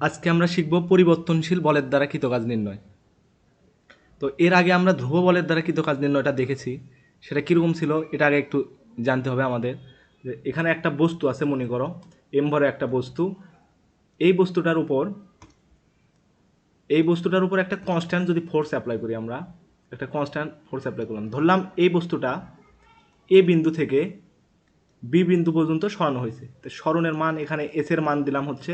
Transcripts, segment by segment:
আজকে আমরা শিখব পরিবর্তনশীল বলের দ্বারা কৃতকাজ নির্ণয়। তো এর আগে আমরা ধ্রুব বলের দ্বারা কৃতকাজ নির্ণয়টা দেখেছি, সেটা কীরকম ছিল এটা আগে একটু জানতে হবে আমাদের। যে এখানে একটা বস্তু আছে, মনে করো এম ভরে একটা বস্তু। এই বস্তুটার উপর, এই বস্তুটার উপর একটা কনস্ট্যান্ট যদি ফোর্স অ্যাপ্লাই করি আমরা, একটা কনস্ট্যান্ট ফোর্স অ্যাপ্লাই করলাম, ধরলাম এই বস্তুটা এ বিন্দু থেকে বি বিন্দু পর্যন্ত সরানো হয়েছে। তো সরণের মান এখানে এসের মান দিলাম হচ্ছে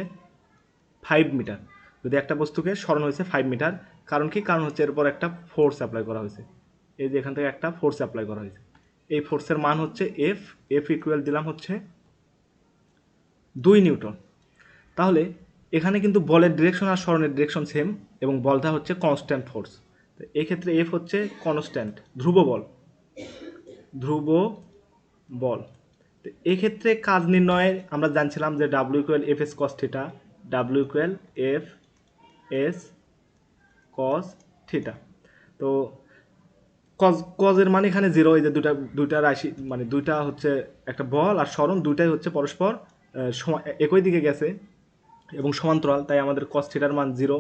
ফাইভ মিটার যদি একটা বস্তুকে সরণ হয়েছে ফাইভ মিটার কারণ কি? কারণ হচ্ছে এরপর একটা ফোর্স অ্যাপ্লাই করা হয়েছে। এই যে এখান থেকে একটা ফোর্স অ্যাপ্লাই করা হয়েছে। এই ফোর্সের মান হচ্ছে এফ এফ ইকুয়াল দিলাম হচ্ছে দুই নিউটন। তাহলে এখানে কিন্তু বলের ডিরেকশন আর স্মরণের ডিরেকশন সেম এবং বলটা হচ্ছে কনস্ট্যান্ট ফোর্স তো এক্ষেত্রে এফ হচ্ছে কনস্ট্যান্ট ধ্রুব বল। ধ্রুব বল। তো এক্ষেত্রে কাজ নির্ণয়ের আমরা জানছিলাম যে W equal F S cos theta W equal F S cos theta তো কজ কজের মানে এখানে জিরো এই যে দুটা দুইটা রাশি মানে দুইটা হচ্ছে একটা বল আর সরণ দুইটাই হচ্ছে পরস্পর একই দিকে গেছে এবং সমান্তরাল, তাই আমাদের কস থিটার মান জিরো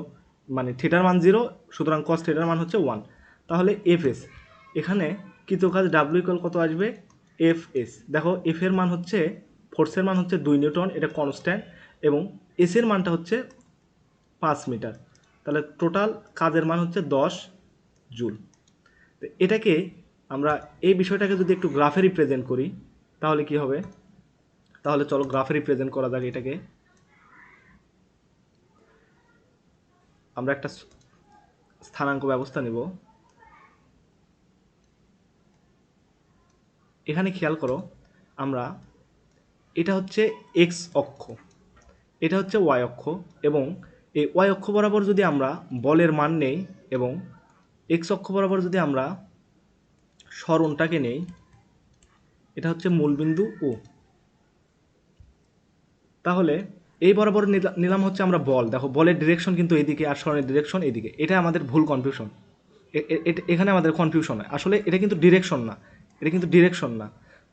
মানে থিটার মান জিরো সুতরাং কস থিটার মান হচ্ছে ওয়ান তাহলে এফ এস এখানে কৃতকাজ ডাব্লিউ ইকুয়াল কত আসবে? এফ এস দেখো এফ এর মান হচ্ছে ফোর্সের মান হচ্ছে দুই নিউটন, এটা কনস্ট্যান্ট এবং এস এর মানটা হচ্ছে পাঁচ মিটার। তাহলে টোটাল কাজের মান হচ্ছে দশ জুল। তো এটাকে আমরা এই বিষয়টাকে যদি একটু গ্রাফে রিপ্রেজেন্ট করি, তাহলে কি হবে? তাহলে চলো গ্রাফে রিপ্রেজেন্ট করা যাক এটাকে। আমরা একটা স্থানাঙ্ক ব্যবস্থা নেব। এখানে খেয়াল করো, আমরা, এটা হচ্ছে এক্স অক্ষ। এটা হচ্ছে ওয়াই অক্ষ এবং এই ওয়াই অক্ষ বরাবর যদি আমরা বলের মান নেই এবং এক্স অক্ষ বরাবর যদি আমরা সরণটাকে নেই, এটা হচ্ছে মূলবিন্দু ও তাহলে এই বরাবর নিলা- নিলাম হচ্ছে আমরা বল। দেখো, বলের ডিরেকশন কিন্তু এইদিকে আর সরণের ডিরেকশন এইদিকে। এটা আমাদের ভুল কনফিউশন এখানে আমাদের কনফিউশন হয়। আসলে এটা কিন্তু ডিরেকশন না। এটা কিন্তু ডিরেকশন না।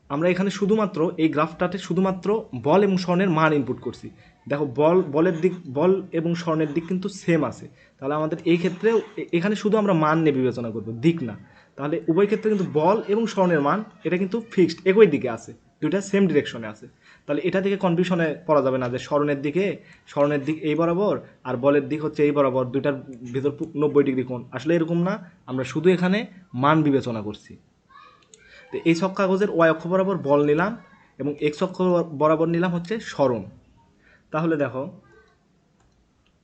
আমরা এখানে শুধুমাত্র এই গ্রাফটাতে শুধুমাত্র বল এবং স্বর্ণের মান ইনপুট করছি। দেখো বল, বলের দিক, বল এবং স্বর্ণের দিক কিন্তু সেম আছে। তাহলে আমাদের এই ক্ষেত্রেও এখানে শুধু আমরা মান নিয়ে বিবেচনা করব, দিক না। তাহলে উভয় ক্ষেত্রে কিন্তু বল এবং স্বর্ণের মান, এটা কিন্তু ফিক্সড একই দিকে আছে, দুইটা সেম ডিরেকশনে আছে। তাহলে এটা থেকে কনফিউশনে পড়া যাবে না যে স্মরণের দিকে স্মরণের দিক এই বরাবর, আর বলের দিক হচ্ছে এই বরাবর, দুইটার ভিতর নব্বই ডিগ্রি কোণ। আসলে এরকম না, আমরা শুধু এখানে মান বিবেচনা করছি। তো এই ছক কাগজের ওয়াই অক্ষ বরাবর বল নিলাম এবং এক্স অক্ষ বরাবর নিলাম হচ্ছে স্মরণ তাহলে দেখো,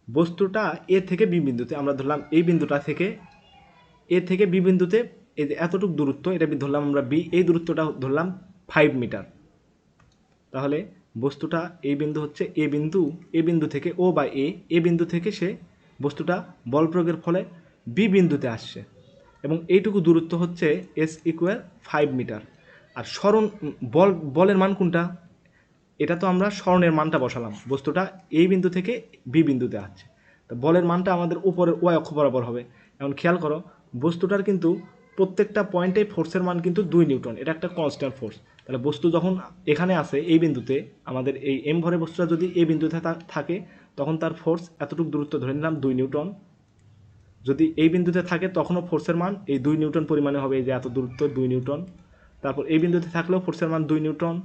বস্তুটা এ থেকে বি বিন্দুতে, আমরা ধরলাম এই বিন্দুটা থেকে এ থেকে বি বিন্দুতে, এই যে এতটুকু দূরত্ব, এটা ধরলাম আমরা বি, এই দূরত্বটা ধরলাম ফাইভ মিটার তাহলে বস্তুটা এই বিন্দু হচ্ছে এ বিন্দু এ বিন্দু থেকে ও বা এ এ বিন্দু থেকে সে বস্তুটা বল প্রয়োগের ফলে বি বিন্দুতে আসছে। এবং এইটুকু দূরত্ব হচ্ছে এস ইকুয়াল ফাইভ মিটার আর স্মরণ বল, বলের মান কোনটা? এটা তো আমরা স্মরণের মানটা বসালাম। বস্তুটা এই বিন্দু থেকে বি বিন্দুতে আসছে। তো বলের মানটা আমাদের উপরের ওয়াই অক্ষ বরাবর হবে। এখন খেয়াল করো, বস্তুটার কিন্তু প্রত্যেকটা পয়েন্টে ফোর্সের মান কিন্তু দুই নিউটন। এটা একটা কনস্ট্যান্ট ফোর্স তাহলে বস্তু যখন এখানে আসে এই বিন্দুতে, আমাদের এই এম ভরে বস্তুটা যদি এই বিন্দুতে থাকে, তখন তার ফোর্স এতটুকু দূরত্ব ধরে নিলাম, দুই নিউটন। যদি এই বিন্দুতে থাকে, তখনও ফোর্সের মান এই দুই নিউটন পরিমাণে হবে, এই যে এত দূরত্ব, দুই নিউটন। তারপর এই বিন্দুতে থাকলেও ফোর্সের মান দুই নিউটন।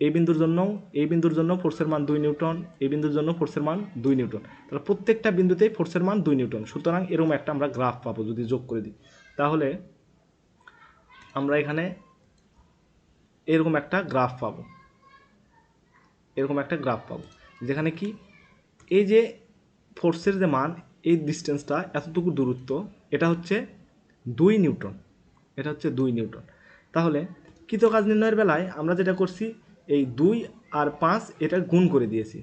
এই বিন্দুর জন্য, এই বিন্দুর জন্য ফোর্সের মান দুই নিউটন, এই বিন্দুর জন্য ফোর্সের মান দুই নিউটন। তাহলে প্রত্যেকটা বিন্দুতেই ফোর্সের মান দুই নিউটন। সুতরাং এরকম একটা আমরা গ্রাফ পাবো যদি যোগ করে দিই। তাহলে আমরা এখানে এরকম একটা গ্রাফ পাবো। এরকম একটা গ্রাফ পাবো। যেখানে কি? এই যে ফোর্সের যে মান, এই ডিস্টেন্সটা এতটুকু দূরত্ব, এটা হচ্ছে দুই নিউটন। এটা হচ্ছে দুই নিউটন। তাহলে কৃতকাজ নির্ণয়ের বেলায় আমরা যেটা করছি এই দুই আর পাঁচ এটা গুণ করে দিয়েছি।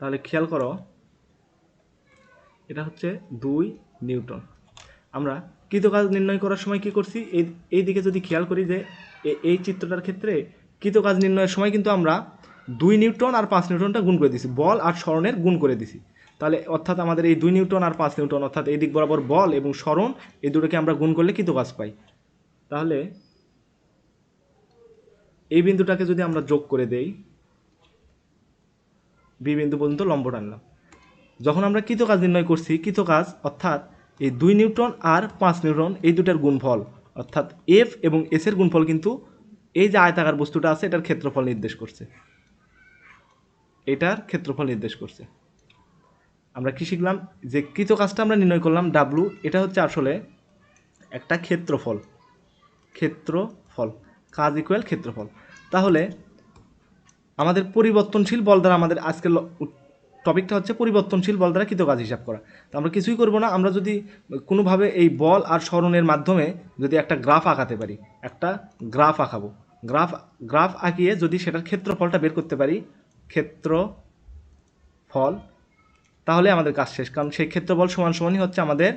তাহলে খেয়াল করো, এটা হচ্ছে দুই নিউটন। আমরা কৃতকাজ নির্ণয় করার সময় কি করছি? এই এই দিকে যদি খেয়াল করি যে এই চিত্রটার ক্ষেত্রে কৃতকাজ নির্ণয়ের সময় কিন্তু আমরা দুই নিউটন আর পাঁচ নিউটনটা গুণ করে দিছি বল আর স্মরণের গুণ করে দিছি তাহলে অর্থাৎ আমাদের এই দুই নিউটন আর পাঁচ নিউটন অর্থাৎ এই দিক বরাবর বল এবং স্মরণ এই দুটোকে আমরা গুণ করলে কৃতকাজ পাই। তাহলে এই বিন্দুটাকে যদি আমরা যোগ করে দেই, বি বিন্দু পর্যন্ত লম্ব টানলাম। যখন আমরা কৃত কাজ নির্ণয় করছি কৃত কাজ অর্থাৎ এই দুই নিউটন আর পাঁচ নিউটন এই দুটার গুণফল, অর্থাৎ এফ এবং এস এর গুণফল কিন্তু এই যে আয়তাকার বস্তুটা আছে, এটার ক্ষেত্রফল নির্দেশ করছে। এটার ক্ষেত্রফল নির্দেশ করছে। আমরা কি শিখলাম? যে কৃত কাজটা আমরা নির্ণয় করলাম ডাব্লু এটা হচ্ছে আসলে একটা ক্ষেত্রফল। ক্ষেত্রফল। কাজ ইকুয়াল ক্ষেত্রফল। তাহলে আমাদের পরিবর্তনশীল বল দ্বারা আমাদের আজকের টপিকটা হচ্ছে পরিবর্তনশীল বল দ্বারা কৃত কাজ হিসাব করা। তো আমরা কিছুই করব না, আমরা যদি কোনোভাবে এই বল আর স্মরণের মাধ্যমে যদি একটা গ্রাফ আঁকাতে পারি, একটা গ্রাফ আঁকাবো। গ্রাফ গ্রাফ আঁকিয়ে যদি সেটার ক্ষেত্রফলটা বের করতে পারি, ক্ষেত্রফল, তাহলে আমাদের কাজ শেষ। কারণ সেই ক্ষেত্রফল সমান সমানই হচ্ছে আমাদের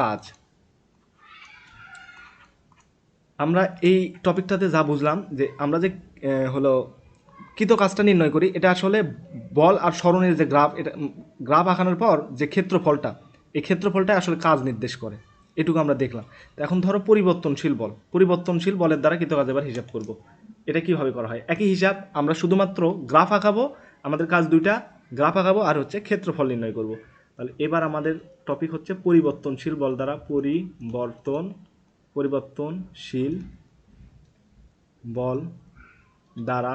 কাজ। আমরা এই টপিকটাতে যা বুঝলাম যে আমরা যে হলো কৃত কাজটা নির্ণয় করি, এটা আসলে বল আর স্মরণের যে গ্রাফ, এটা গ্রাফ আঁকানোর পর যে ক্ষেত্রফলটা, এই ক্ষেত্রফলটা আসলে কাজ নির্দেশ করে। এটুকু আমরা দেখলাম। তো এখন ধরো পরিবর্তনশীল বল। পরিবর্তনশীল বলের দ্বারা কৃত কাজ এবার হিসাব করব। এটা কীভাবে করা হয়? একই হিসাব আমরা শুধুমাত্র গ্রাফ আঁকাবো, আমাদের কাজ দুইটা, গ্রাফ আঁকাবো আর হচ্ছে ক্ষেত্রফল নির্ণয় করব। তাহলে এবার আমাদের টপিক হচ্ছে পরিবর্তনশীল বল দ্বারা পরিবর্তন পরিবর্তনশীল বল, দ্বারা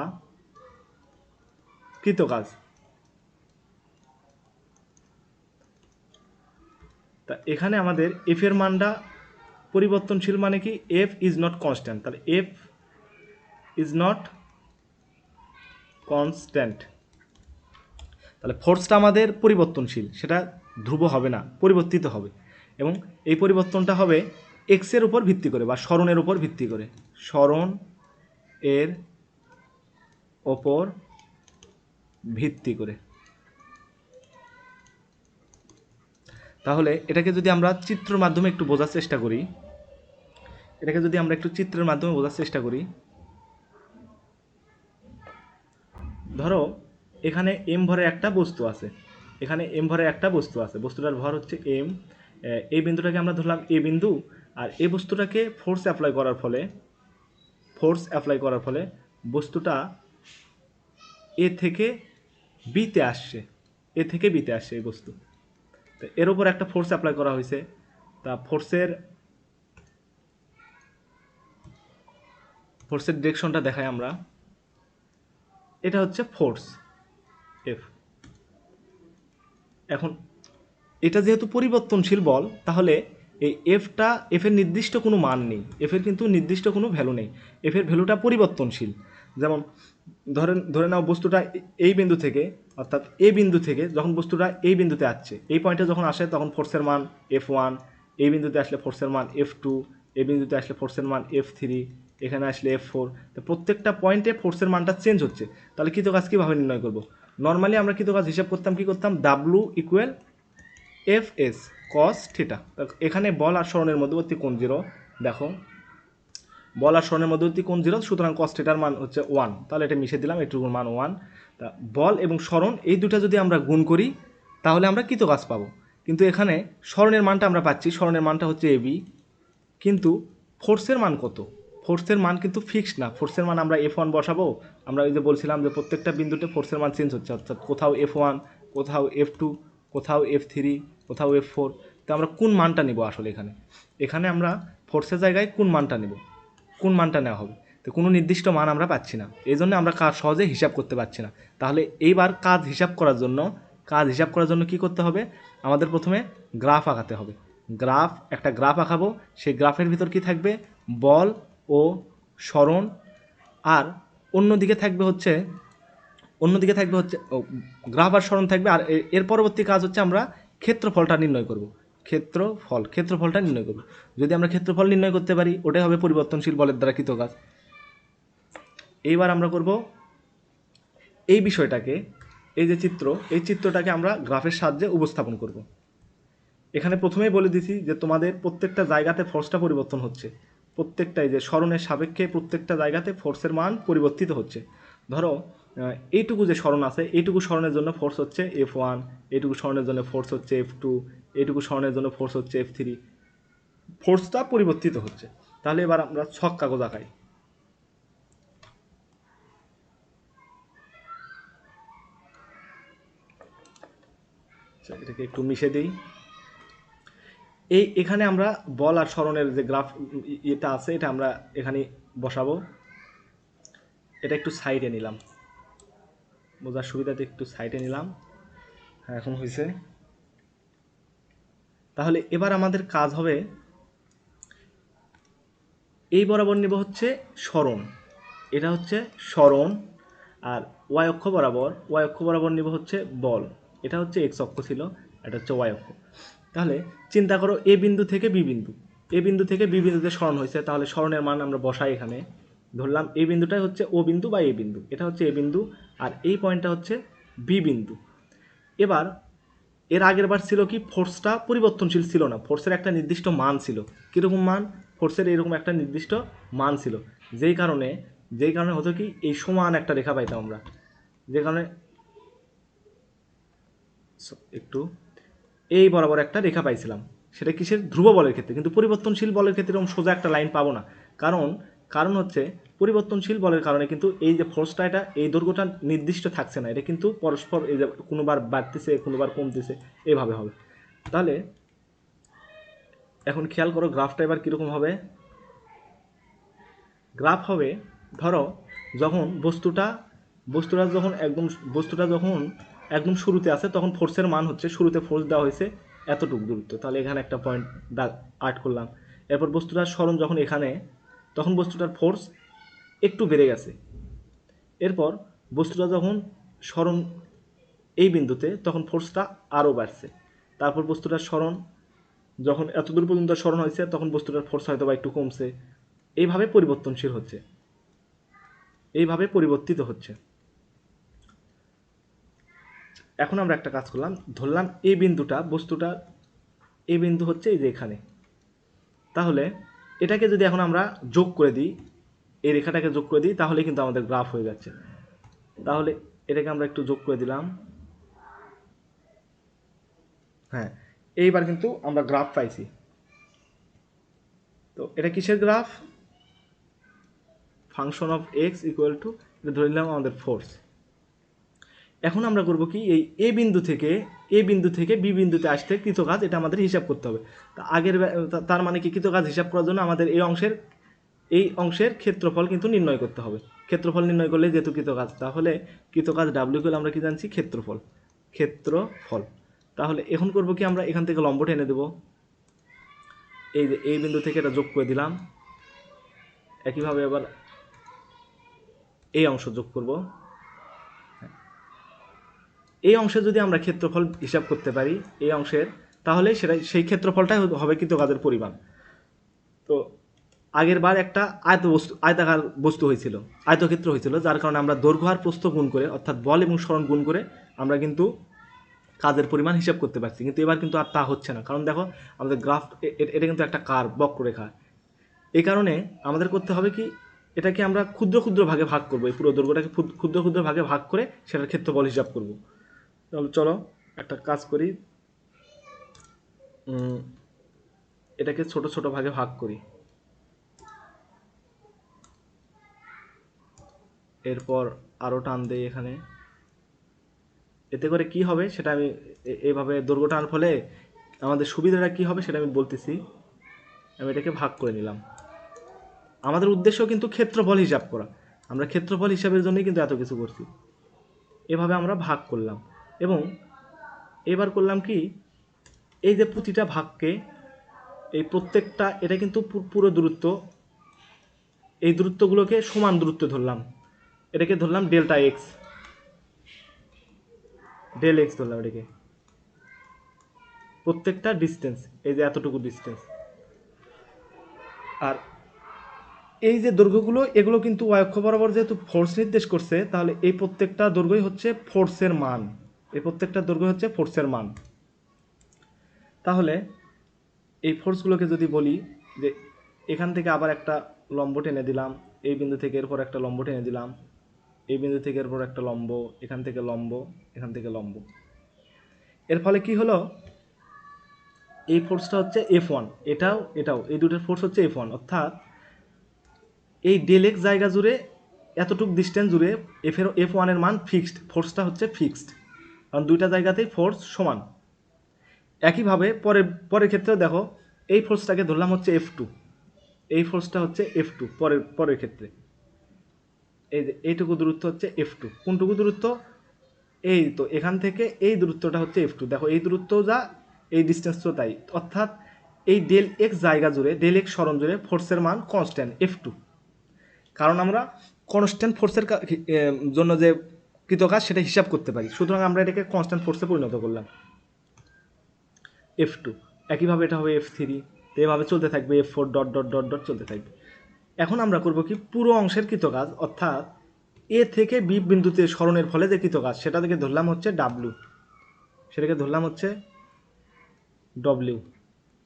কৃতকাজ তা এখানে আমাদের এফ এর মানটা পরিবর্তনশীল মানে কি? এফ ইজ নট কনস্ট্যান্ট তাহলে এফ ইজ নট কনস্ট্যান্ট তাহলে ফোর্সটা আমাদের পরিবর্তনশীল। সেটা ধ্রুব হবে না, পরিবর্তিত হবে। এবং এই পরিবর্তনটা হবে এক্সের উপর ভিত্তি করে বা স্মরণের উপর ভিত্তি করে। স্মরণ এর ওপর ভিত্তি করে। তাহলে এটাকে যদি আমরা চিত্রের মাধ্যমে একটু বোঝার চেষ্টা করি, এটাকে যদি আমরা একটু চিত্রের মাধ্যমে বোঝার চেষ্টা করি, ধরো এখানে এম ভরের একটা বস্তু আছে। এখানে এম ভরের একটা বস্তু আছে। বস্তুটার ভর হচ্ছে এম এই বিন্দুটাকে আমরা ধরলাম এ বিন্দু। আর এই বস্তুটাকে ফোর্স অ্যাপ্লাই করার ফলে ফোর্স অ্যাপ্লাই করার ফলে বস্তুটা এ থেকে বিতে আসছে। এ থেকে বিতে আসছে এই বস্তু। তো এর উপর একটা ফোর্স অ্যাপ্লাই করা হয়েছে। তা ফোর্সের ফোর্সের ডিরেকশনটা দেখাই আমরা। এটা হচ্ছে ফোর্স এফ এখন, এটা যেহেতু পরিবর্তনশীল বল, তাহলে এই এফটা এফের নির্দিষ্ট কোনো মান নেই। এফের কিন্তু নির্দিষ্ট কোনো ভ্যালু নেই। এফের ভ্যালুটা পরিবর্তনশীল। যেমন ধরেন, ধরে নাও বস্তুটা এই বিন্দু থেকে, অর্থাৎ এ বিন্দু থেকে যখন বস্তুটা এই বিন্দুতে আসছে, এই পয়েন্টে যখন আসে তখন ফোর্সের মান এফ ওয়ান এই বিন্দুতে আসলে ফোর্সের মান এফ টু এই বিন্দুতে আসলে ফোর্সের মান এফ থ্রি এখানে আসলে এফ ফোর তো প্রত্যেকটা পয়েন্টে ফোর্সের মানটা চেঞ্জ হচ্ছে। তাহলে কৃত কাজ কীভাবে নির্ণয় করব? নর্মালি আমরা কৃত কাজ হিসাব করতাম, কী করতাম? W equal F S cos theta এখানে বল আর স্মরণের মধ্যবর্তী কোণ জিরো দেখো। বল আর স্মরণের মধ্যবর্তী কোণ জিরো সুতরাং কস থিটার মান হচ্ছে ওয়ান তাহলে এটা মিশে দিলাম, এটুকুর মান ওয়ান তা বল এবং স্মরণ এই দুটা যদি আমরা গুণ করি, তাহলে আমরা কৃত কাজ পাবো। কিন্তু এখানে স্মরণের মানটা আমরা পাচ্ছি স্মরণের মানটা হচ্ছে এবি কিন্তু ফোর্সের মান কত? ফোর্সের মান কিন্তু ফিক্সড না। ফোর্সের মান আমরা এফ ওয়ান বসাবো। আমরা ওই যে বলছিলাম যে প্রত্যেকটা বিন্দুতে ফোর্সের মান চেঞ্জ হচ্ছে, অর্থাৎ কোথাও এফ ওয়ান কোথাও এফ টু কোথাও এফ থ্রি কোথাও এফ ফোর তো আমরা কোন মানটা নেব আসলে এখানে? এখানে আমরা ফোর্সের জায়গায় কোন মানটা নেব? কোন মানটা নেওয়া হবে? তো কোনো নির্দিষ্ট মান আমরা পাচ্ছি না। এই জন্য আমরা কাজ সহজে হিসাব করতে পারছি না। তাহলে এইবার কাজ হিসাব করার জন্য, কাজ হিসাব করার জন্য কি করতে হবে? আমাদের প্রথমে গ্রাফ আঁকাতে হবে। গ্রাফ একটা গ্রাফ আঁকাবো। সেই গ্রাফের ভিতর কি থাকবে? বল ও স্মরণ। আর অন্যদিকে থাকবে হচ্ছে, অন্যদিকে থাকবে হচ্ছে গ্রাফ আর স্মরণ থাকবে। আর এর পরবর্তী কাজ হচ্ছে আমরা ক্ষেত্রফলটা নির্ণয় করব। ক্ষেত্রফল, ক্ষেত্রফলটা নির্ণয় করব। যদি আমরা ক্ষেত্রফল নির্ণয় করতে পারি, ওটাই হবে পরিবর্তনশীল বলের দ্বারা কৃত কাজ এইবার আমরা করব এই বিষয়টাকে, এই যে চিত্র, এই চিত্রটাকে আমরা গ্রাফের সাহায্যে উপস্থাপন করব। এখানে প্রথমেই বলে দিছি যে তোমাদের প্রত্যেকটা জায়গাতে ফোর্সটা পরিবর্তন হচ্ছে। প্রত্যেকটাই যে স্মরণের সাপেক্ষে প্রত্যেকটা জায়গাতে ফোর্সের মান পরিবর্তিত হচ্ছে। ধরো এইটুকু যে স্মরণ আছে, এইটুকু স্মরণের জন্য ফোর্স হচ্ছে এফ ওয়ান এইটুকু স্মরণের জন্য ফোর্স হচ্ছে এফ টু এইটুকু স্মরণের জন্য ফোর্স হচ্ছে এফ থ্রি ফোর্সটা পরিবর্তিত হচ্ছে। তাহলে এবার আমরা ছক কাগজ আঁকাই। আচ্ছা এটাকে একটু মিশে দিই। এই এখানে আমরা বল আর স্মরণের যে গ্রাফ এটা আছে, এটা আমরা এখানে বসাবো। এটা একটু সাইডে নিলাম। বোঝার সুবিধাতে একটু সাইডে নিলাম। হ্যাঁ এখন হয়েছে তাহলে এবার আমাদের কাজ হবে এই বরাবর নেব হচ্ছে স্মরণ। এটা হচ্ছে স্মরণ আর ওয়াই অক্ষ বরাবর, ওয়াই অক্ষ বরাবর নেব হচ্ছে বল। এটা হচ্ছে এক্স অক্ষ ছিল, এটা হচ্ছে ওয়াই অক্ষ। তাহলে চিন্তা করো এ বিন্দু থেকে বি বিন্দু। এ বিন্দু থেকে বি বিন্দুতে স্মরণ হয়েছে তাহলে স্মরণের মান আমরা বসাই এখানে। ধরলাম এই বিন্দুটাই হচ্ছে ও বিন্দু বা এ বিন্দু, এটা হচ্ছে এ বিন্দু আর এই পয়েন্টটা হচ্ছে বি বিন্দু। এবার এর আগের বার ছিল কি, ফোর্সটা পরিবর্তনশীল ছিল না, ফোর্সের একটা নির্দিষ্ট মান ছিল। কীরকম মান? ফোর্সের এরকম একটা নির্দিষ্ট মান ছিল। যেই কারণে যেই কারণে হতো কি, এই সমান একটা রেখা পাইতাম আমরা। যে কারণে একটু এই বরাবর একটা রেখা পাইছিলাম। সেটা কিসের? ধ্রুব বলের ক্ষেত্রে। কিন্তু পরিবর্তনশীল বলের ক্ষেত্রে এরকম সোজা একটা লাইন পাবো না। কারণ কারণ হচ্ছে পরিবর্তনশীল বলের কারণে কিন্তু এই যে ফোর্সটা এটা এই দৈর্ঘ্যটা নির্দিষ্ট থাকছে না। এটা কিন্তু পরস্পর এই যে কোনোবার বাড়তেছে, কোনোবার কমতেছে, এভাবে হবে। তাহলে এখন খেয়াল করো গ্রাফটা এবার কীরকম হবে। গ্রাফ হবে, ধরো যখন বস্তুটা বস্তুটা যখন একদম, বস্তুটা যখন একদম শুরুতে আছে, তখন ফোর্সের মান হচ্ছে শুরুতে ফোর্স দেওয়া হয়েছে এতটুকু দূরত্ব। তাহলে এখানে একটা পয়েন্ট আর্ট করলাম। এরপর বস্তুটার স্মরণ যখন এখানে তখন বস্তুটার ফোর্স একটু বেড়ে গেছে। এরপর বস্তুটা যখন স্মরণ এই বিন্দুতে, তখন ফোর্সটা আরও বাড়ছে। তারপর বস্তুটার স্মরণ যখন এত দূর পর্যন্ত স্মরণ হয়েছে, তখন বস্তুটার ফোর্স হয়তো বা একটু কমছে। এইভাবে পরিবর্তনশীল হচ্ছে। এইভাবে পরিবর্তিত হচ্ছে। এখন আমরা একটা কাজ করলাম, ধরলাম এই বিন্দুটা বস্তুটা এই বিন্দু হচ্ছে এই যে এখানে। তাহলে এটাকে যদি এখন আমরা যোগ করে দিই, এই রেখাটাকে যোগ করে দিই, তাহলে কিন্তু আমাদের গ্রাফ হয়ে যাচ্ছে। তাহলে এটাকে আমরা একটু যোগ করে দিলাম। হ্যাঁ এইবার কিন্তু আমরা গ্রাফ পাইছি। তো এটা কিসের graph? Function of X equal to ধরে নিলাম আমাদের ফোর্স এখন আমরা করব কি, এই এ বিন্দু থেকে এ বিন্দু থেকে বি বিন্দুতে আসতে কৃত কাজ এটা আমাদের হিসাব করতে হবে। তা আগের তার মানে কি, কৃত কাজ হিসাব করার জন্য আমাদের এই অংশের এই অংশের ক্ষেত্রফল কিন্তু নির্ণয় করতে হবে। ক্ষেত্রফল নির্ণয় করলে যেহেতু কৃত কাজ তাহলে কৃত কাজ ডাব্লিউ করলে আমরা কি জানছি, ক্ষেত্রফল। ক্ষেত্রফল। তাহলে এখন করব কি, আমরা এখান থেকে লম্ব টেনে দেব। এই যে এই বিন্দু থেকে এটা যোগ করে দিলাম। একইভাবে আবার এই অংশ যোগ করব। এই অংশে যদি আমরা ক্ষেত্রফল হিসাব করতে পারি, এই অংশের, তাহলে সেটা, সেই ক্ষেত্রফলটাই হবে কিন্তু কাজের পরিমাণ। তো আগের বার একটা আয়ত বস্তু আয়তাকার বস্তু হয়েছিল, আয়তক্ষেত্র হয়েছিল, যার কারণে আমরা দৈর্ঘ্য আর প্রস্থ গুণ করে, অর্থাৎ বল এবং স্মরণ গুণ করে আমরা কিন্তু কাজের পরিমাণ হিসাব করতে পারছি। কিন্তু এবার কিন্তু আর তা হচ্ছে না। কারণ দেখো, আমাদের গ্রাফ এটা কিন্তু একটা কার, বক্ররেখা। এই কারণে আমাদের করতে হবে কি, এটাকে আমরা ক্ষুদ্র ক্ষুদ্র ভাগে ভাগ করব, এই পুরো দৈর্ঘ্যটাকে ক্ষুদ্র ক্ষুদ্র ভাগে ভাগ করে সেটার ক্ষেত্রফল হিসাব করব। তাহলে চলো একটা কাজ করি। এটাকে ছোট ছোট ভাগে ভাগ করি। এরপর আরও টান দেই এখানে। এতে করে কি হবে সেটা আমি এ- এভাবে দৈর্ঘ্য টানার ফলে আমাদের সুবিধাটা কি হবে সেটা আমি বলতেছি। আমি এটাকে ভাগ করে নিলাম। আমাদের উদ্দেশ্য কিন্তু ক্ষেত্রফল হিসাব করা। আমরা ক্ষেত্রফল হিসাবের জন্যই কিন্তু এত কিছু করছি। এভাবে আমরা ভাগ করলাম। এবং এবার করলাম কি, এই যে প্রতিটা ভাগকে, এই প্রত্যেকটা, এটা কিন্তু পুরো দূরত্ব, এই দূরত্বগুলোকে সমান দূরত্ব ধরলাম। এটাকে ধরলাম ডেল্টা এক্স। ডেল এক্স ধরলাম এটাকে। প্রত্যেকটা ডিস্টেন্স, এই যে এতটুকু ডিস্টেন্স। আর এই যে দৈর্ঘ্যগুলো, এগুলো কিন্তু অক্ষ বরাবর যেহেতু ফোর্স নির্দেশ করছে, তাহলে এই প্রত্যেকটা দৈর্ঘ্যই হচ্ছে ফোর্সের মান। এই প্রত্যেকটা দৈর্ঘ্য হচ্ছে ফোর্সের মান। তাহলে এই ফোর্সগুলোকে যদি বলি যে এখান থেকে আবার একটা লম্ব টেনে দিলাম, এই বিন্দু থেকে এরপর একটা লম্ব টেনে দিলাম, এই বিন্দু থেকে এরপর একটা লম্ব, এখান থেকে লম্ব, এখান থেকে লম্ব। এর ফলে কি হলো? এই ফোর্সটা হচ্ছে এফ ওয়ান এটাও এটাও, এই দুটোর ফোর্স হচ্ছে এফ ওয়ান অর্থাৎ এই ডেল এক্স জায়গা জুড়ে, এতটুক ডিস্টেন্স জুড়ে এফ এর এফ ওয়ানের মান ফিক্সড ফোর্সটা হচ্ছে ফিক্সড কারণ দুইটা জায়গাতেই ফোর্স সমান। একইভাবে পরের পরের ক্ষেত্রেও দেখো, এই ফোর্সটাকে ধরলাম হচ্ছে এফ টু এই ফোর্সটা হচ্ছে এফ টু পরের পরের ক্ষেত্রে। এই যে, এইটুকু দূরত্ব হচ্ছে এফ টু কোনটুকু দূরত্ব? এই তো, এখান থেকে এই দূরত্বটা হচ্ছে এফ টু দেখো, এই দূরত্ব যা, এই ডিস্টেন্সও তাই। অর্থাৎ এই ডেল এক্স জায়গা জুড়ে ডেল এক্স সরণ জুড়ে ফোর্সের মান কনস্ট্যান্ট এফ টু কারণ আমরা কনস্ট্যান্ট ফোর্সের জন্য যে কৃতকাজ সেটা হিসাব করতে পারি। সুতরাং আমরা এটাকে কনস্ট্যান্ট ফোর্সে পরিণত করলাম। এফ টু একইভাবে এটা হবে এফ থ্রি তো এভাবে চলতে থাকবে। F four dot dot dot dot চলতে থাকবে। এখন আমরা করব কি? পুরো অংশের কৃতকাজ, অর্থাৎ এ থেকে বি বিন্দুতে স্মরণের ফলে যে কৃতকাজ, সেটা থেকে ধরলাম হচ্ছে ডাব্লু সেটাকে ধরলাম হচ্ছে ডব্লিউ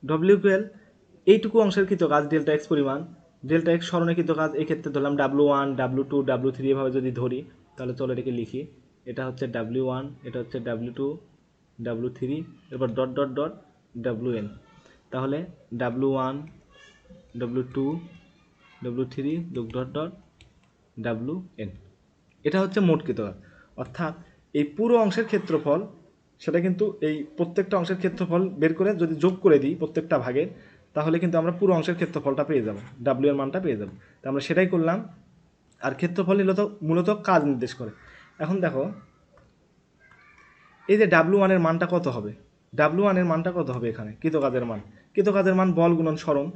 ডব্লিউ টুয়েলভ এইটুকু অংশের কৃতকাজ ডেল্টা এক্স পরিমাণ ডেল্টা এক্স স্মরণে কৃতকাজ এই ক্ষেত্রে ধরলাম W one W two W three এভাবে যদি ধরি তাহলে চলো এটাকে লিখি। এটা হচ্ছে ডাব্লিউ ওয়ান এটা হচ্ছে ডাব্লু টু ডাব্লু থ্রি এরপর dot dot dot W N তাহলে W one W two W three dot dot W N এটা হচ্ছে মোট অর্থাৎ এই পুরো অংশের ক্ষেত্রফল, সেটা কিন্তু এই প্রত্যেকটা অংশের ক্ষেত্রফল বের করে যদি যোগ করে দিই প্রত্যেকটা ভাগের, তাহলে কিন্তু আমরা পুরো অংশের ক্ষেত্রফলটা পেয়ে যাব ডাব্লিউ এর মানটা পেয়ে যাব। তো আমরা সেটাই করলাম আর ক্ষেত্রফল মূলত মূলত কাজ নির্দেশ করে। এখন দেখো, এই যে ডাব্লু ওয়ানের মানটা কত হবে? ডাব্লু ওয়ানের মানটা কত হবে এখানে? কৃতকাজের মান। কৃতকাজের মান বল গুণন সরণ।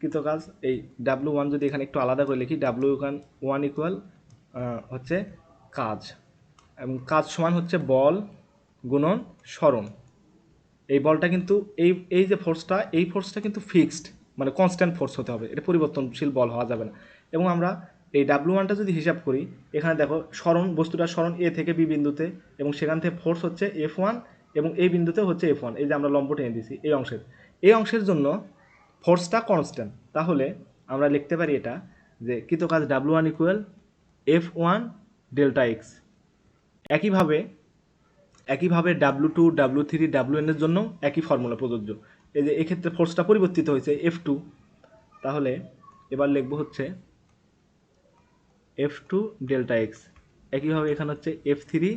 কৃতকাজ, এই ডাব্লু ওয়ান যদি এখানে একটু আলাদা করে লিখি ডাব্লু ওয়ান ওয়ান ইকুয়াল হচ্ছে কাজ। এবং কাজ সমান হচ্ছে বল গুণন স্মরণ এই বলটা কিন্তু, এই এই যে ফোর্সটা এই ফোর্সটা কিন্তু ফিক্সড মানে কনস্ট্যান্ট ফোর্স হতে হবে। এটা পরিবর্তনশীল বল হওয়া যাবে না। এবং আমরা এই ডাব্লু ওয়ানটা যদি হিসাব করি, এখানে দেখো সরণ বস্তুটার সরণ এ থেকে বি বিন্দুতে এবং সেখান থেকে ফোর্স হচ্ছে এফ ওয়ান এবং এই বিন্দুতে হচ্ছে এফ ওয়ান এই যে আমরা লম্ব টেনে দিয়েছি, এই অংশের। এই অংশের জন্য ফোর্সটা কনস্ট্যান্ট তাহলে আমরা লিখতে পারি এটা যে কৃতকাজ W one equal F one delta X একইভাবে একইভাবে W two W three W এনের জন্য একই ফর্মুলা প্রযোজ্য। এই যে এক্ষেত্রে ফোর্সটা পরিবর্তিত হয়েছে এফ টু তাহলে এবার লিখব হচ্ছে এফ টু ডেল্টা এক্স একইভাবে এখানে হচ্ছে F three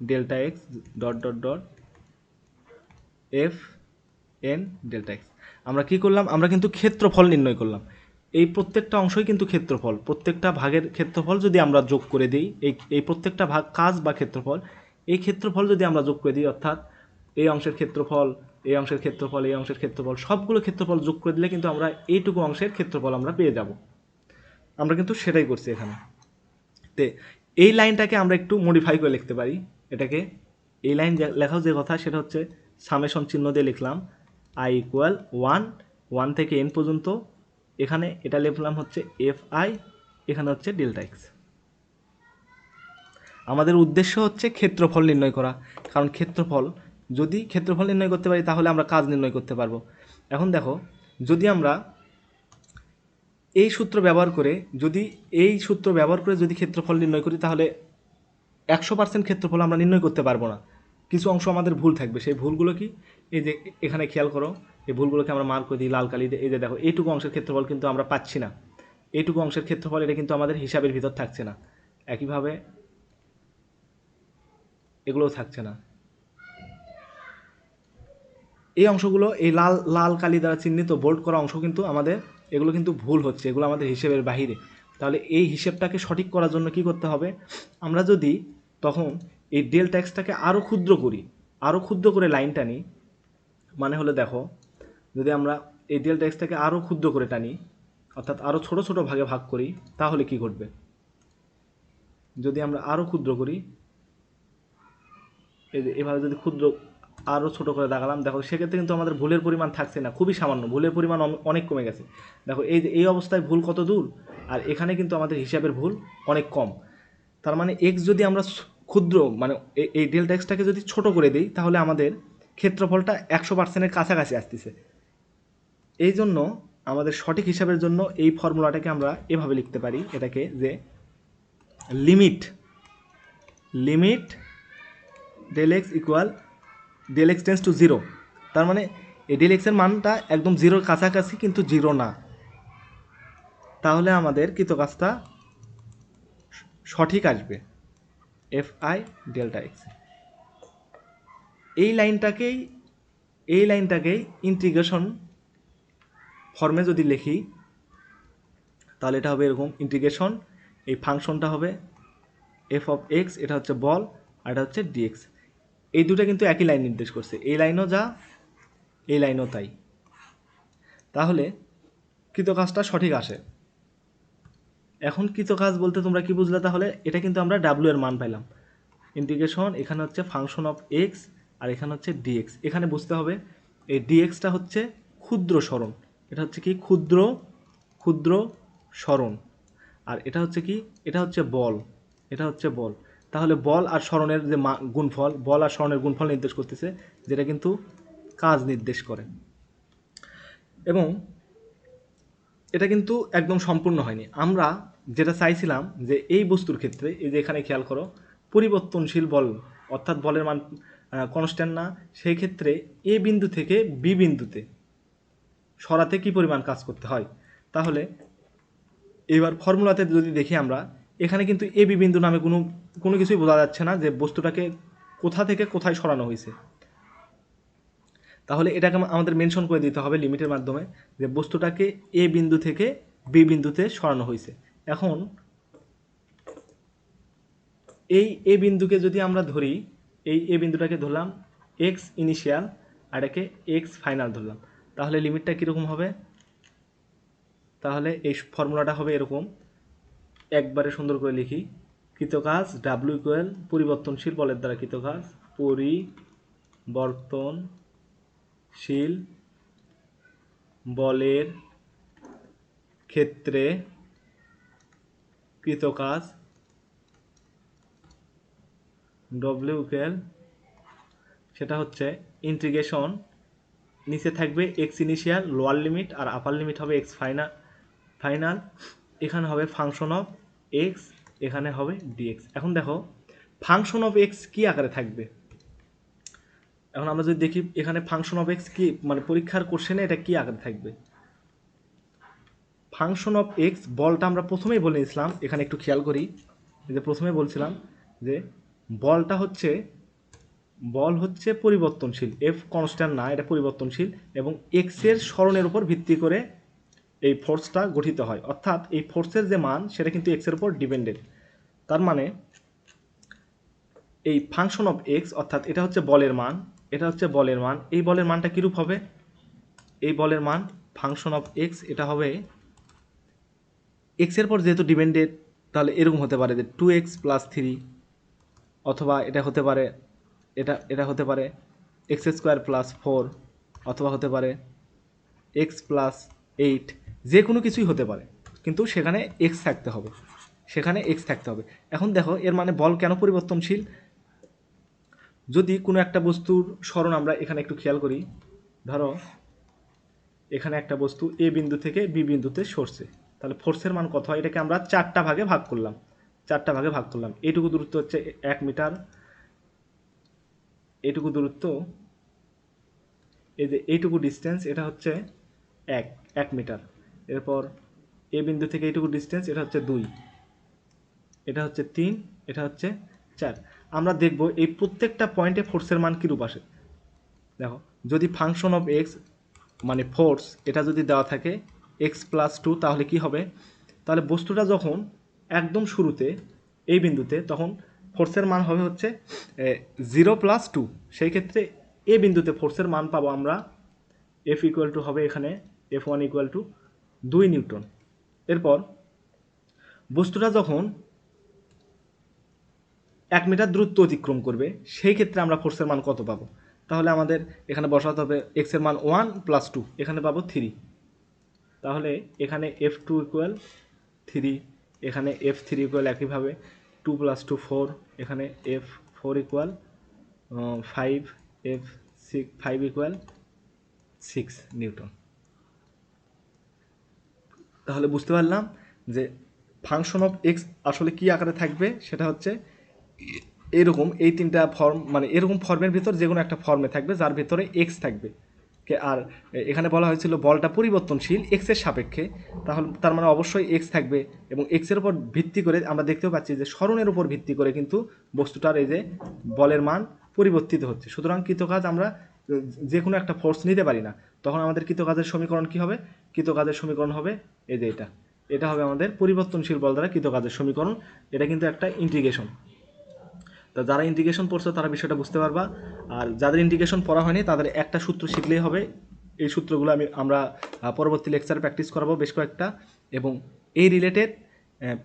delta X dot dot dot F N delta X আমরা কি করলাম? আমরা কিন্তু ক্ষেত্রফল নির্ণয় করলাম। এই প্রত্যেকটা অংশই কিন্তু ক্ষেত্রফল। প্রত্যেকটা ভাগের ক্ষেত্রফল যদি আমরা যোগ করে দিই, এই এই প্রত্যেকটা ভাগ কাজ বা ক্ষেত্রফল, এই ক্ষেত্রফল যদি আমরা যোগ করে দিই, অর্থাৎ এই অংশের ক্ষেত্রফল, এই অংশের ক্ষেত্রফল, এই অংশের ক্ষেত্রফল, সবগুলো ক্ষেত্রফল যোগ করে দিলে কিন্তু আমরা এইটুকু অংশের ক্ষেত্রফল আমরা পেয়ে যাব। আমরা কিন্তু সেটাই করছি এখানে। তে এই লাইনটাকে আমরা একটু মডিফাই করে লিখতে পারি। এটাকে এই লাইন লেখাও যে কথা, সেটা হচ্ছে সামেশন চিহ্ন দিয়ে লিখলাম। আই ইকুয়াল ওয়ান ওয়ান থেকে এন পর্যন্ত। এখানে এটা লিখলাম হচ্ছে এফ আই এখানে হচ্ছে ডেল্টা এক্স আমাদের উদ্দেশ্য হচ্ছে ক্ষেত্রফল নির্ণয় করা। কারণ ক্ষেত্রফল, যদি ক্ষেত্রফল নির্ণয় করতে পারি, তাহলে আমরা কাজ নির্ণয় করতে পারব। এখন দেখো, যদি আমরা এই সূত্র ব্যবহার করে যদি এই সূত্র ব্যবহার করে যদি ক্ষেত্রফল নির্ণয় করি, তাহলে একশো পার্সেন্ট ক্ষেত্রফল আমরা নির্ণয় করতে পারব না। কিছু অংশ আমাদের ভুল থাকবে। সেই ভুলগুলো কি? এই যে এখানে খেয়াল করো, এই ভুলগুলোকে আমরা মার্ক করে দিই, লাল কালি এই যে দেখো, এইটুকু অংশের ক্ষেত্রফল কিন্তু আমরা পাচ্ছি না। এইটুকু অংশের ক্ষেত্রফল এটা কিন্তু আমাদের হিসাবের ভিতর থাকছে না। একইভাবে এগুলোও থাকছে না। এই অংশগুলো, এই লাল লাল কালি দ্বারা চিহ্নিত বোল্ড করা অংশ কিন্তু আমাদের এগুলো কিন্তু ভুল হচ্ছে, এগুলো আমাদের হিসেবের বাহিরে। তাহলে এই হিসেবটাকে সঠিক করার জন্য কি করতে হবে? আমরা যদি তখন এই ডেল ট্যাক্সটাকে আরও ক্ষুদ্র করি আরও ক্ষুদ্র করে লাইন টানি মানে হলে দেখো, যদি আমরা এই ডেল ট্যাক্সটাকে আরও ক্ষুদ্র করে টানি, অর্থাৎ আরও ছোট ছোট ভাগে ভাগ করি, তাহলে কি ঘটবে? যদি আমরা আরও ক্ষুদ্র করি এভাবে যদি ক্ষুদ্র আরও ছোটো করে দেখালাম। দেখো, সেক্ষেত্রে কিন্তু আমাদের ভুলের পরিমাণ থাকছে না, খুবই সামান্য। ভুলের পরিমাণ অনেক কমে গেছে। দেখো, এই এই অবস্থায় ভুল কত দূর? আর এখানে কিন্তু আমাদের হিসাবের ভুল অনেক কম। তার মানে এক্স যদি আমরা ক্ষুদ্র মানে এই ডেল্টা এক্সটাকে যদি ছোট করে দিই, তাহলে আমাদের ক্ষেত্রফলটা একশো পার্সেন্টের কাছাকাছি আসতেছে। এই জন্য আমাদের সঠিক হিসাবের জন্য এই ফর্মুলাটাকে আমরা এভাবে লিখতে পারি। এটাকে যে limit limit del X equal del X tends to zero তার মানে এই ডেল এক্সের মানটা একদম জিরোর কাছাকাছি কিন্তু জিরো না। তাহলে আমাদের কৃতকাজটা সঠিক আসবে এফ আই ডেল্টা এক্স এই লাইনটাকেই এই লাইনটাকেই ইন্টিগ্রেশন ফর্মে যদি লিখি, তাহলে এটা হবে এরকম ইন্টিগ্রেশন এই ফাংশনটা হবে এফ অফ এক্স এটা হচ্ছে বল, আর এটা হচ্ছে ডিএক্স এই দুটো কিন্তু একই লাইন নির্দেশ করছে। এই লাইনও যা, এই লাইনও তাই। তাহলে কৃতকাজটা সঠিক আসে। এখন কৃতকাজ বলতে তোমরা কি বুঝলে তাহলে? এটা কিন্তু আমরা ডাব্লু এর মান পাইলাম। ইন্টিগ্রেশন এখানে হচ্ছে ফাংশন অফ এক্স আর এখানে হচ্ছে ডিএক্স এখানে বুঝতে হবে, এই ডিএক্সটা হচ্ছে ক্ষুদ্র সরণ। এটা হচ্ছে কি? ক্ষুদ্র ক্ষুদ্র সরণ। আর এটা হচ্ছে কি? এটা হচ্ছে বল। এটা হচ্ছে বল। তাহলে বল আর স্মরণের যে গুণফল, বল আর স্মরণের গুণফল নির্দেশ করতেছে, যেটা কিন্তু কাজ নির্দেশ করে। এবং এটা কিন্তু একদম সম্পূর্ণ হয়নি। আমরা যেটা চাইছিলাম যে এই বস্তুর ক্ষেত্রে, এই যে এখানে খেয়াল করো, পরিবর্তনশীল বল, অর্থাৎ বলের মান কনস্ট্যান্ট না, সেই ক্ষেত্রে এ বিন্দু থেকে বি বিন্দুতে সরাতে কি পরিমাণ কাজ করতে হয়? তাহলে এবার ফর্মুলাতে যদি দেখি আমরা এখানে কিন্তু এ বি বিন্দু নামে কোনো কোনো কিছুই বোঝা যাচ্ছে না যে বস্তুটাকে কোথা থেকে কোথায় সরানো হয়েছে। তাহলে এটাকে আমাদের মেনশন করে দিতে হবে লিমিটের মাধ্যমে যে বস্তুটাকে এ বিন্দু থেকে বি বিন্দুতে সরানো হয়েছে। এখন এই এ বিন্দুকে যদি আমরা ধরি, এই এ বিন্দুটাকে ধরলাম এক্স ইনিশিয়াল আর এটাকে এক্স ফাইনাল ধরলাম। তাহলে লিমিটটা কীরকম হবে? তাহলে এই ফর্মুলাটা হবে এরকম। একবারে সুন্দর করে লিখি। কৃতকাজ ডাব্লিউ ইকুয়াল পরিবর্তনশীল বলের দ্বারা কৃতকাজ পরিবর্তনশীল বলের ক্ষেত্রে কৃতকাজ ডব্লিউ ইকুয়াল সেটা হচ্ছে ইন্টিগ্রেশন নিচে থাকবে এক্স ইনিশিয়াল লোয়ার লিমিট আর আপার লিমিট হবে এক্স ফাইনাল ফাইনাল এখানে হবে ফাংশন অফ এক্স এখানে হবে ডিএক্স এখন দেখো ফাংশন অফ এক্স কী আকারে থাকবে? এখন আমরা যদি দেখি, এখানে ফাংশন অফ এক্স কি মানে পরীক্ষার কোশ্চেনে এটা কি আকারে থাকবে? ফাংশন অফ এক্স বলটা আমরা প্রথমেই বলে নিয়েছিলাম, এখানে একটু খেয়াল করি। যে প্রথমে বলছিলাম যে, বলটা হচ্ছে, বল হচ্ছে পরিবর্তনশীল এফ কনস্ট্যান্ট না, এটা পরিবর্তনশীল, এবং এক্সের স্মরণের উপর ভিত্তি করে এই ফোর্সটা গঠিত হয়। অর্থাৎ এই ফোর্সের যে মান, সেটা কিন্তু এক্সের উপর ডিপেন্ডেড তার মানে এই ফাংশন অফ এক্স অর্থাৎ এটা হচ্ছে বলের মান, এটা হচ্ছে বলের মান। এই বলের মানটা কীরূপ হবে? এই বলের মান ফাংশন অফ এক্স এটা হবে এক্সের পর যেহেতু ডিপেন্ডেড তাহলে এরকম হতে পারে যে টু এক্স প্লাস থ্রি অথবা এটা হতে পারে, এটা এটা হতে পারে এক্স স্কোয়ার প্লাস ফোর অথবা হতে পারে এক্স প্লাস এইট যে কোনো কিছুই হতে পারে। কিন্তু সেখানে এক্স থাকতে হবে। সেখানে এক্স থাকতে হবে। এখন দেখো, এর মানে বল কেন পরিবর্তনশীল? যদি কোনো একটা বস্তুর স্মরণ আমরা এখানে একটু খেয়াল করি, ধরো, এখানে একটা বস্তু এ বিন্দু থেকে বি বিন্দুতে সরছে। তাহলে ফোর্সের মান কত হয়? এটাকে আমরা চারটা ভাগে ভাগ করলাম। চারটা ভাগে ভাগ করলাম। এটুকু দূরত্ব হচ্ছে এক মিটার। এটুকু দূরত্ব, এই যে এইটুকু ডিস্টেন্স এটা হচ্ছে এক এক মিটার। এরপর এ বিন্দু থেকে এইটুকু ডিস্টেন্স এটা হচ্ছে দুই। এটা হচ্ছে তিন, এটা হচ্ছে চার। আমরা দেখব এই প্রত্যেকটা পয়েন্টে ফোর্সের মান কীরূপ আসে। দেখো, যদি ফাংশন অফ এক্স মানে ফোর্স এটা যদি দেওয়া থাকে এক্স প্লাস টু তাহলে কি হবে? তাহলে বস্তুটা যখন একদম শুরুতে, এই বিন্দুতে, তখন ফোর্সের মান হবে হচ্ছে জিরো প্লাস টু সেই ক্ষেত্রে এ বিন্দুতে ফোর্সের মান পাবো আমরা এফ ইকুয়াল টু হবে এখানে এফ ওয়ান ইকুয়াল টু দুই নিউটন এরপর বস্তুটা যখন এক মিটার দূরত্ব অতিক্রম করবে, সেই ক্ষেত্রে আমরা ফোর্সের মান কত পাবো? তাহলে আমাদের এখানে বসাতে হবে এক্সের মান ওয়ান প্লাস টু এখানে পাবো থ্রি তাহলে এখানে এফ টু ইকুয়াল থ্রি এখানে এফ থ্রি ইকুয়াল একইভাবে টু প্লাস টু ফোর এখানে F four equal five F six five equal six newton তাহলে বুঝতে পারলাম যে ফাংশন অফ এক্স আসলে কি আকারে থাকবে, সেটা হচ্ছে এরকম এই তিনটা ফর্ম মানে এরকম ফর্মের ভিতর যে কোনো একটা ফর্মে থাকবে, যার ভিতরে এক্স থাকবে। আর এখানে বলা হয়েছিল বলটা পরিবর্তনশীল এক্সের সাপেক্ষে। তাহলে তার মানে অবশ্যই এক্স থাকবে এবং এক্সের উপর ভিত্তি করে আমরা দেখতেও পাচ্ছি যে স্মরণের উপর ভিত্তি করে কিন্তু বস্তুটার এই যে বলের মান পরিবর্তিত হচ্ছে। সুতরাং কৃতকাজ আমরা যে কোনো একটা ফোর্স নিতে পারি না। তখন আমাদের কৃতকাজের সমীকরণ কি হবে? কৃতকাজের সমীকরণ হবে এই যে এটা। এটা হবে আমাদের পরিবর্তনশীল বল দ্বারা কৃতকাজের সমীকরণ। এটা কিন্তু একটা ইন্টিগ্রেশন তা যারা ইন্টিগ্রেশন পড়ছো, তারা বিষয়টা বুঝতে পারবা। আর যাদের ইন্টিগ্রেশন পড়া হয়নি, তাদের একটা সূত্র শিখলেই হবে। এই সূত্রগুলো আমি আমরা পরবর্তী লেকচারে প্র্যাকটিস করাবো বেশ কয়েকটা। এবং এই রিলেটেড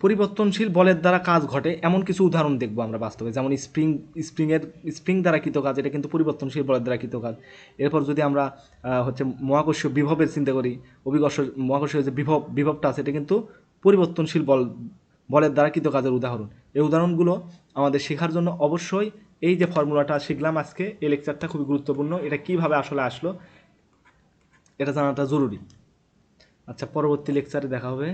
পরিবর্তনশীল বলের দ্বারা কাজ ঘটে, এমন কিছু উদাহরণ দেখব আমরা বাস্তবে। যেমন স্প্রিং, স্প্রিংয়ের, স্প্রিং দ্বারা কৃত কাজ, এটা কিন্তু পরিবর্তনশীল বলের দ্বারা কৃত কাজ। এরপর যদি আমরা হচ্ছে মহাকর্ষীয় বিভবের চিন্তা করি, অভিকর্ষ, মহাকর্ষীয় যে বিভব, বিভবটা আছে, এটা কিন্তু পরিবর্তনশীল বল, বলের দ্বারা কৃত কাজের উদাহরণ। এই উদাহরণগুলো আমাদের শেখার জন্য অবশ্যই এই যে ফর্মুলাটা শিখলাম আজকে, এই লেকচারটা খুবই গুরুত্বপূর্ণ। এটা কীভাবে আসলে আসলো, এটা জানাটা জরুরি। আচ্ছা পরবর্তী লেকচারে দেখা হবে।